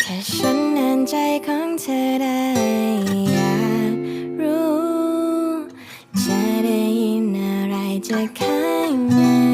ถ้าฉันแน่ใจของเธอได้อยากรู้ จะได้ยินอะไรจะกข้างใน